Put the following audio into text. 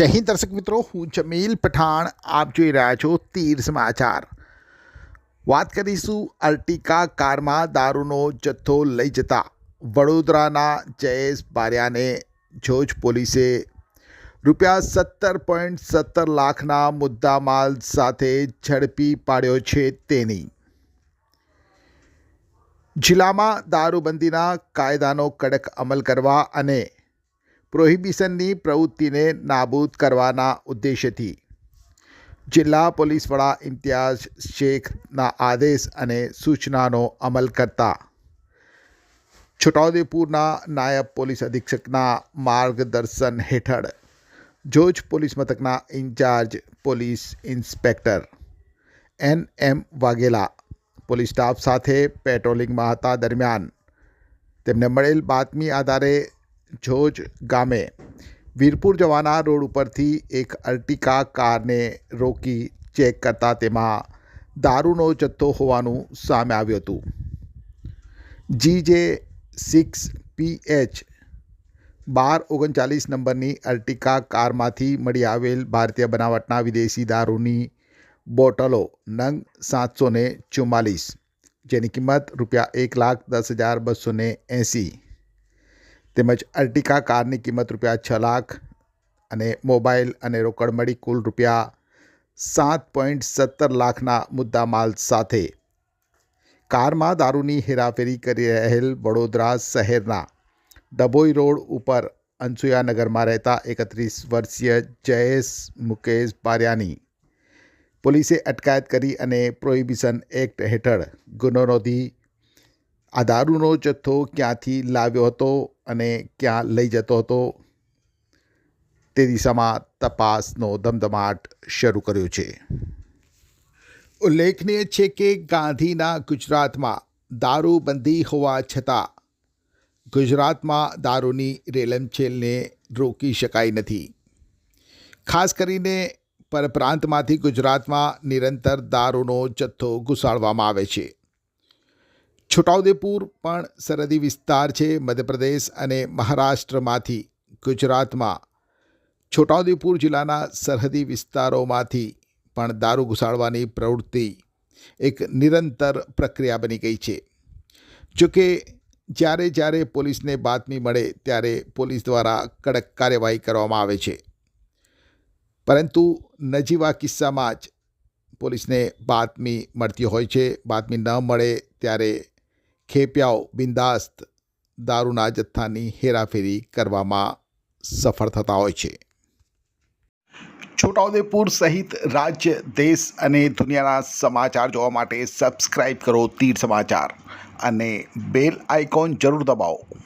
જય હિન્દ દર્શક મિત્રો, હું જમીલ પઠાણ, આપ જોઈ રહ્યા છો તીર સમાચાર. વાત કરીશું અર્ટિકા કારમાં દારૂનો જથ્થો લઈ જતા. વડોદરાના જયેશ બારિયાને જોજ પોલીસે રૂપિયા સત્તર પોઈન્ટ સત્તર લાખના મુદ્દામાલ સાથે ઝડપી પાડ્યો છે તેની. જિલ્લામાં દારૂબંધીના કાયદાનો કડક અમલ કરવા અને પ્રોહિબિશનની પ્રવૃત્તિને નાબૂદ કરવાના ઉદ્દેશ્યથી જિલ્લા પોલીસ વડા ઇમ્તિયાઝ શેખના આદેશ અને સૂચનાનો અમલ કરતા છોટાઉદેપુરના નાયબ પોલીસ અધિક્ષકના માર્ગદર્શન હેઠળ જોજ પોલીસ મથકના in charge police inspector N M Vaghela police staff સાથે પેટ્રોલિંગમાં હતા દરમિયાન તેમને મળેલ બાતમી આધારે જોજ ગામે વીરપુર જવાના રોડ ઉપરથી એક અર્ટિકા કારને રોકી ચેક કરતા તેમાં દારૂનો જથ્થો હોવાનું સામે આવ્યું હતું. જી જે સિક્સ પી એચ બાર ઓગણચાલીસ નંબરની અર્ટિકા કારમાંથી મળી આવેલ ભારતીય બનાવટના વિદેશી દારૂની બોટલો નંગ સાતસો ને જેની કિંમત રૂપિયા એક લાખ દસ હજાર બસો એંસી તેમજ અર્ટિકા કારની કિંમત રૂપિયા છ લાખ અને મોબાઈલ અને રોકડ મળી કુલ રૂપિયા સાત પોઈન્ટ સત્તર લાખના મુદ્દામાલ સાથે કારમાં દારૂની હેરાફેરી કરી રહેલ વડોદરા શહેરના ડભોઈ રોડ ઉપર અંસુયાનગરમાં રહેતા એકત્રીસ વર્ષીય જયેશ મુકેશ પારિયાની પોલીસે અટકાયત કરી અને પ્રોહિબિશન એક્ટ હેઠળ ગુનો નોંધી આ દારૂનો જથ્થો ક્યાંથી લાવ્યો હતો અને ક્યાં લઈ જતો હતો, તે દિશામાં તપાસનો ધમધમાટ શરૂ કર્યો છે. ઉલ્લેખનીય છે કે ગાંધીના ગુજરાતમાં દારૂબંધી હોવા છતાં ગુજરાતમાં દારૂની રેલમછેલને રોકી શકાય નથી. ખાસ કરીને પરપ્રાંતમાંથી ગુજરાતમાં નિરંતર દારૂનો જથ્થો ઘુસાડવામાં આવે છે. છોટાઉદેપુર પણ સરહદી વિસ્તાર છે, મધ્યપ્રદેશ અને મહારાષ્ટ્રમાંથી ગુજરાતમાં. છોટાઉદેપુર જિલ્લાના સરહદી વિસ્તારોમાંથી પણ દારૂ ઘુસાડવાની પ્રવૃત્તિ એક નિરંતર પ્રક્રિયા બની ગઈ છે. જોકે જ્યારે જ્યારે પોલીસને બાતમી મળે ત્યારે પોલીસ દ્વારા કડક કાર્યવાહી કરવામાં આવે છે. પરંતુ નજીવા કિસ્સામાં જ પોલીસને બાતમી મળતી હોય છે. બાતમી ન મળે ત્યારે ખેપિયાઓ, બિંદાસ્ત દારૂના જથ્થાની હેરાફેરી કરવામાં સફળ થતા હોય છે. છોટાઉદેપુર સહિત રાજ્ય, દેશ અને દુનિયાના સમાચાર જોવા માટે સબસ્ક્રાઇબ કરો તીર સમાચાર અને બેલ આઇકોન જરૂર દબાવો.